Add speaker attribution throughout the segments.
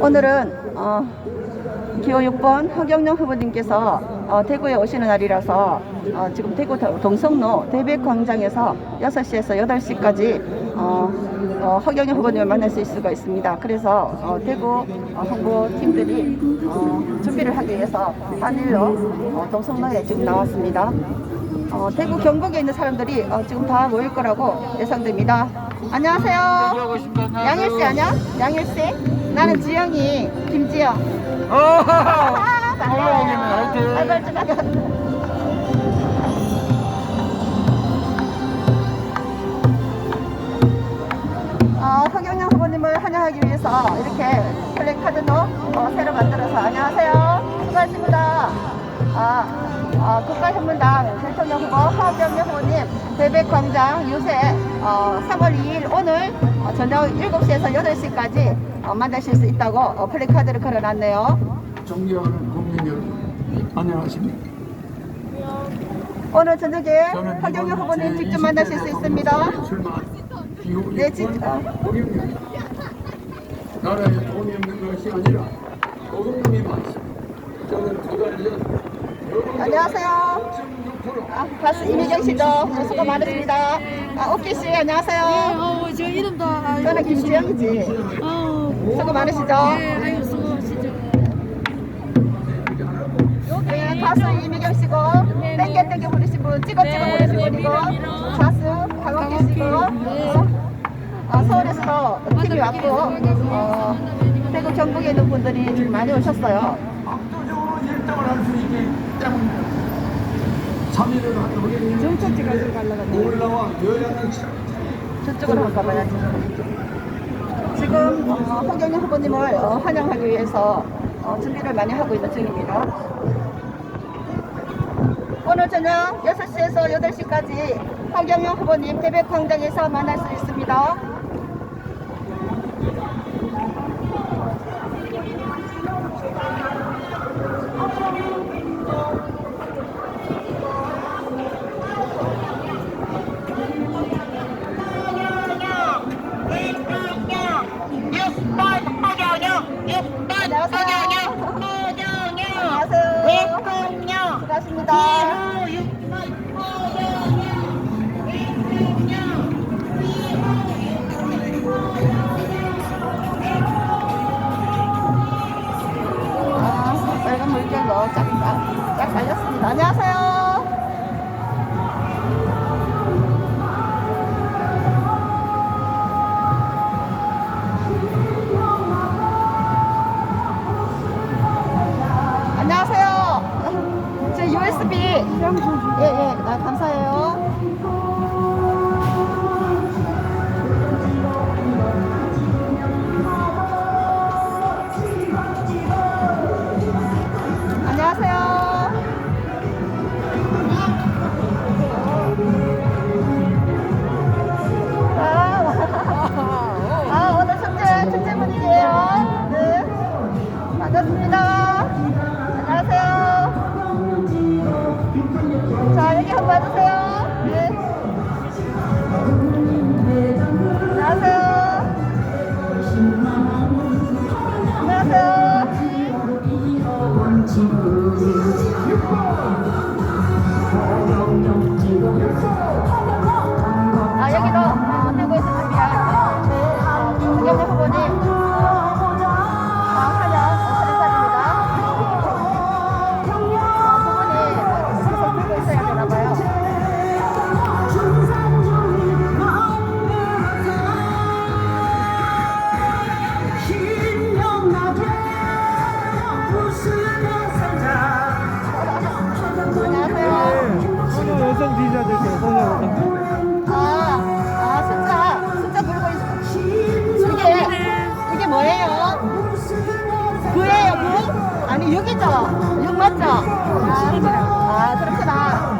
Speaker 1: 오늘은 어, 기호 6번 허경영 후보님께서 어, 대구에 오시는 날이라서 어, 지금 대구 도- 동성로 대백광장에서 6시에서 8시까지 어, 어, 허경영 후보님을 만날 수 있을 수가 있습니다. 그래서 어, 대구 어, 홍보팀들이 어, 준비를 하기 위해서 단일로 어, 동성로에 지금 나왔습니다. 어, 대구 경북에 있는 사람들이 어, 지금 다 모일 거라고 예상됩니다. 안녕하세요. 양일씨 아니야? 양일씨? 나는 지영이 김지영. 아, 반가워요. 어, 허경영 후보님을 환영하기 위해서 이렇게 플래카드도 어, 새로 만들어서 안녕하세요. 수고하십니다. 아, 어, 국가현문당 대통령 후보 허경영 후보님 대백광장 유세 어, 3월 2일 오늘 어, 저녁 7시에서 8시까지 어, 만나실 수 있다고 어, 플래카드를 걸어놨네요.
Speaker 2: 존경하는 국민 여러분, 안녕하십니까?
Speaker 1: 오늘 저녁에 허경영 후보님
Speaker 2: 제
Speaker 1: 직접 만나실 수
Speaker 2: 20대
Speaker 1: 있습니다. 네,
Speaker 2: 6번
Speaker 1: 직- 어.
Speaker 2: 허경영입니다. 나라에 돈이 없는 것이 아니라 어금님이 많습니다. 저는 두달 전
Speaker 1: 안녕하세요. 아, 가수 이미경 씨도 수고 많으십니다. 아, 오키 씨, 안녕하세요.
Speaker 3: 어, 저 이름도 아,
Speaker 1: 저는 김지영이지.
Speaker 3: 아우,
Speaker 1: 수고 많으시죠?
Speaker 3: 네, 아유 수고하시죠.
Speaker 1: 네, 네 가수 이미경 씨고, 네, 땡겨 땡겨 부르신 분, 찍어 찍어
Speaker 3: 네,
Speaker 1: 부르신 분이고,
Speaker 3: 밀어,
Speaker 1: 가수 강옥기 씨고,
Speaker 3: 네.
Speaker 1: 아, 서울에서 팀이 왔고, 어, 대구 경북에 있는 분들이 많이 오셨어요.
Speaker 2: 압도적으로 1등을 할 수
Speaker 1: 있게
Speaker 2: 올라와
Speaker 1: 지금 어, 허경영 후보님을 어, 환영하기 위해서 어, 준비를 많이 하고 있는 중입니다. 오늘 저녁 6시에서 8시까지 허경영 후보님 대백광장에서 만날 수 있습니다. 뭐예요? 구예요 구? 아니 6이죠? 6 맞죠? 아, 아 그렇구나.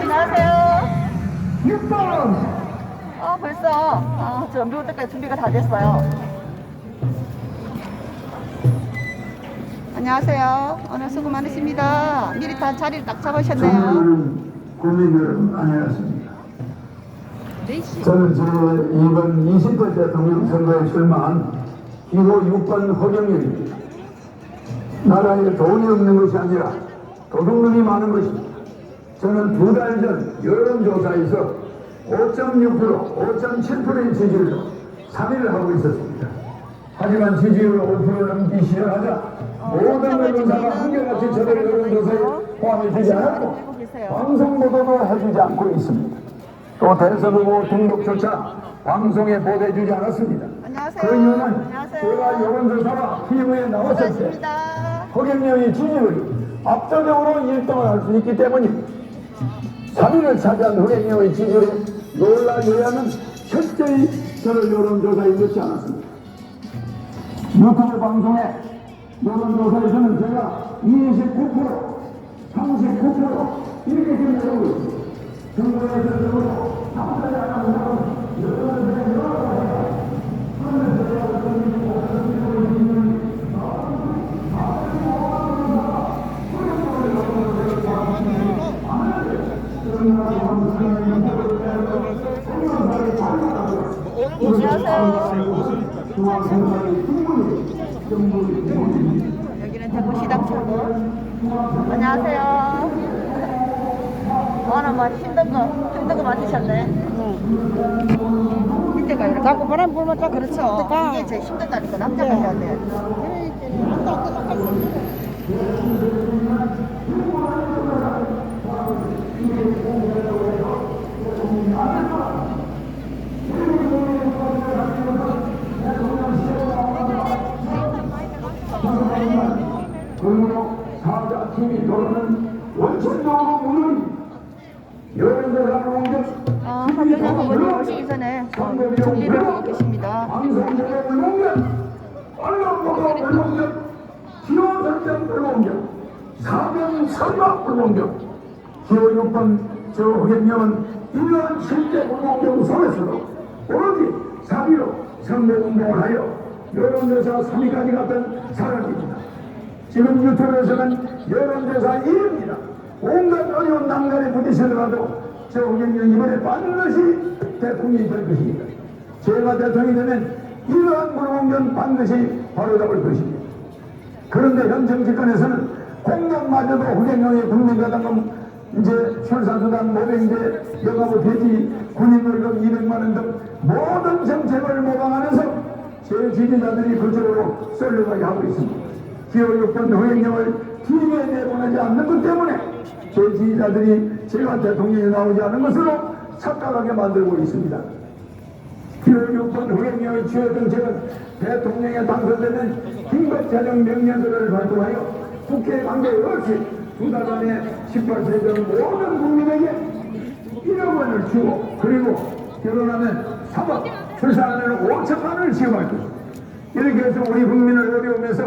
Speaker 1: 안녕하세요.
Speaker 2: 6번
Speaker 1: 어 벌써 아, 저 준비 때까지 준비가 다 됐어요. 안녕하세요. 오늘 수고 많으십니다. 미리 다 자리를 딱 잡으셨네요.
Speaker 4: 존경하는 국민 여러분 안녕하십니까. 저는 제 이번 20대 대통령 선거에 출마한 기호 6번 허경영입니다. 나라에 돈이 없는 것이 아니라 도둑놈이 많은 것입니다. 저는 두 달 전 여론조사에서 5.6%, 5.7%의 지지율로 3위를 하고 있었습니다. 하지만 지지율 5%를 넘기 시작하자 모든 언론사가 한결같이 저들 여론조사에 포함이 되지 않았고 방송 보도도 해주지 않고 있습니다. 또 대선 후보 등록조차 방송에 보도해주지 않았습니다.
Speaker 1: 안녕하세요.
Speaker 4: 그 이유는
Speaker 1: 안녕하세요.
Speaker 4: 제가 여론조사가 TV에 나왔을 때. 허경영의 지지율이 압도적으로 1등을 할 수 있기 때문입니다. 3위를 차지한 허경영의 지지율에 놀라려야 하는 철저히 저를 여론조사에 넣지 않았습니다. 유튜브 방송에 여론조사에서는 제가 29%, 39% 이렇게 기록하고 있습니다. 정부에서 남자지 않은 여론조사에
Speaker 1: 여기는 대구 시당초고. 안녕하세요. 오늘 뭐 힘든 거, 힘든 거 많으셨네. 이때가 이렇게. 자꾸 바람 불면 딱 그렇죠. 이게 제일 힘들다니까, 남자가 해야 돼.
Speaker 4: 팀이 돌아는 원천적으로 무너집니다. 여론조사를 옮겨
Speaker 1: 어, 박영현 후보님 오시기 전에 좀 준비를 하고 계십니다.
Speaker 4: 방송국에 불공격, 언론보도 불공격, 기호설정 불공격, 사병 선박 불공격, 기호 6번 저 허경영은 이러한 실제 불공격 속에서도 오로지 사비로 선거운동을 하여 여론조사 3위까지 갔던 사람입니다. 지금 유튜브에서는 여론조사 1위입니다. 온갖 어려운 난간에 부딪히더라도 저 홍영경 이번에 반드시 대통령이 될 것입니다. 제가 대통령이 되면 이러한 불공정 반드시 바로잡을 것입니다. 그런데 현 정치권에서는 공약마저도 후경영의 국민가당금 이제 출산수당 500대 영화부 폐지 군인월급 200만원 등 모든 정책을 모방하면서 제 지지자들이 그쪽으로 쏠려가게 하고 있습니다. 기호 6번 후행령을 TV에 내보내지 않는 것 때문에 제 지지자들이 제가 대통령이 나오지 않은 것으로 착각하게 만들고 있습니다. 6번 후행령의 주요 정책은 대통령에 당선되면 긴급재정 명령들을 발동하여 국회 관계 없이 두달 안에 18세 전 모든 국민에게 1억 원을 주고 그리고 결혼하면 3억, 출산하면 5천 원을 지급할 것입니다. 이렇게 해서 우리 국민을 어려우면서